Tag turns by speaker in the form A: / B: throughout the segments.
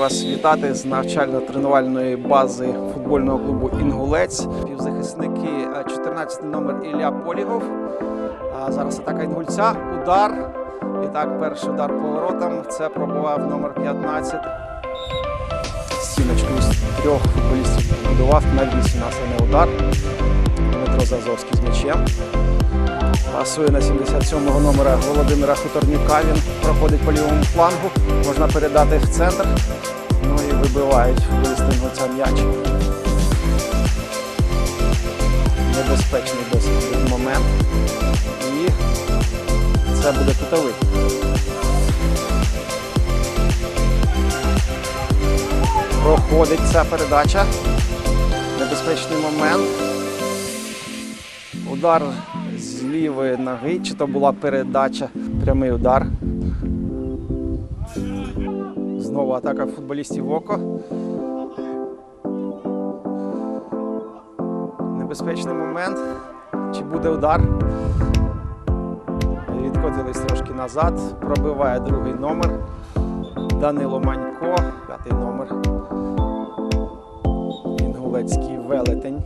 A: вас вітати з навчально-тренувальної бази футбольного клубу Інгулець. Півзахисники е, 14 номер Ілля Полігов. Зараз атака Інгульця. Удар. І так, перший удар по воротам. Це пробував номер 15. Стіночку з трьох футболістів побудував на 8 на удар. Дмитро Зазовський з м'ячем. Пасує на 77-го номера Володимира Хуторнюка. Він проходить по лівому флангу. Можна передати в центр. Вибивають футболісти м'яч. Небезпечний досить момент. І це буде кутовий. Проходить ця передача. Небезпечний момент. Удар з лівої ноги, чи то була передача, прямий удар. Знову атака футболістів око. Небезпечний момент. Чи буде удар? Відкотились трошки назад. Пробиває другий номер. Данило Манько, п'ятий номер. Інгулецький велетень.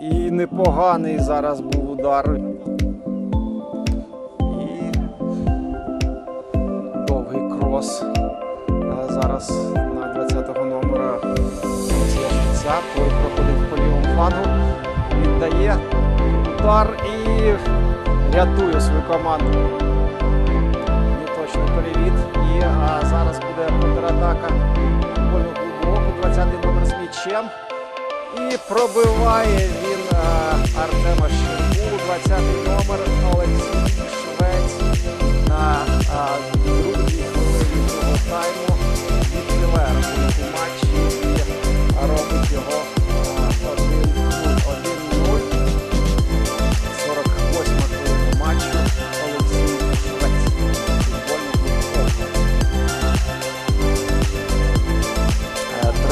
A: І непоганий зараз був удар. Довгий зараз на 20-го номера Швеця. Той проходить по лівому флангу. Віддає удар і рятує свою команду. Неточний перевід. І а, зараз буде контратака футбольного клубу 20-й номер з м'ячем. І пробиває він е, Артема Щербу, 20-й номер Олексій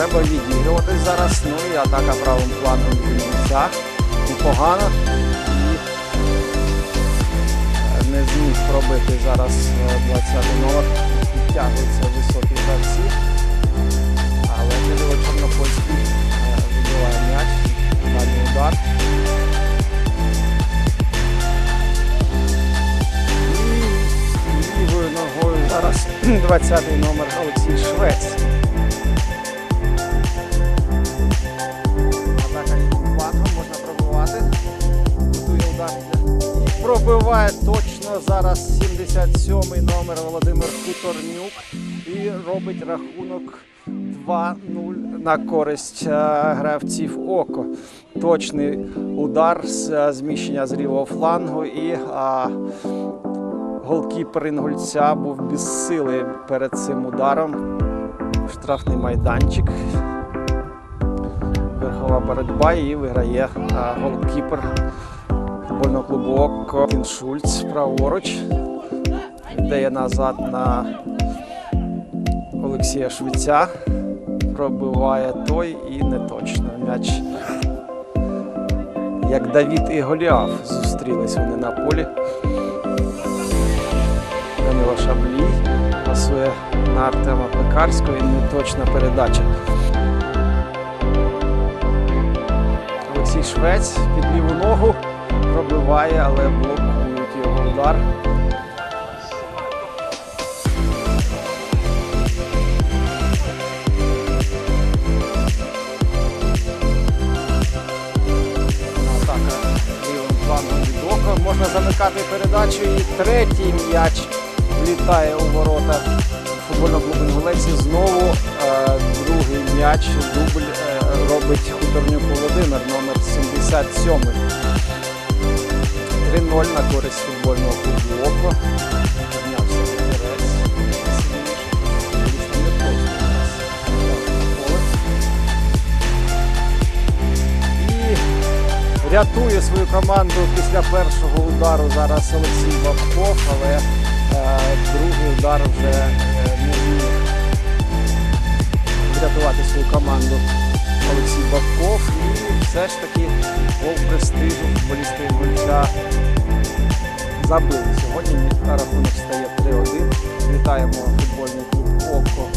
A: Треба відігруватись зараз. Ну і атака правим флангом Вінниця. Непогано. І е, не зміг пробити зараз 20-й номер. Підтягуються високі гравці. Але Кирило Чорнопольський е, вибиває м'яч. Дальній удар. І лівою ногою зараз 20-й номер Олексій Швець. Пробиває точно зараз 77-й номер Володимир Хуторнюк. І робить рахунок 2-0 на користь е, гравців Око. Точний удар з е, зміщення з лівого флангу і а, голкіпер Інгульця був без сили перед цим ударом. Штрафний майданчик верхова боротьба і виграє голкіпер футбольного клубу Кін Шульц праворуч. Віддає назад на Олексія Швеця. Пробиває той і не точно. М'яч як Давід і Голіаф зустрілись вони на полі. Данило Шаблій пасує на Артема Пекарського і неточна передача. Олексій Швець під ліву ногу пробиває, але блокують його удар. Можна замикати передачу і третій м'яч влітає у ворота футбольного клубу Інгулеці. Знову е, другий м'яч, дубль е, робить хуторнюк Володимир, номер 77. 3-0 на користь футбольного клубу Око. Піднявся вітерець. І рятує свою команду після першого удару зараз Олексій Бабков, але е, другий удар вже е, не зміг врятувати свою команду Олексій Бабков. І все ж таки пол престижу футболісти Гольця забили. Сьогодні рахунок стає 3-1. Вітаємо футбольний клуб Око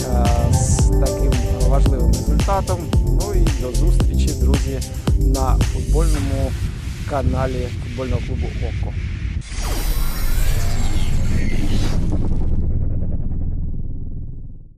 A: е, з таким важливим результатом. Ну і до зустрічі, друзі, на футбольному каналі футбольного клубу Око.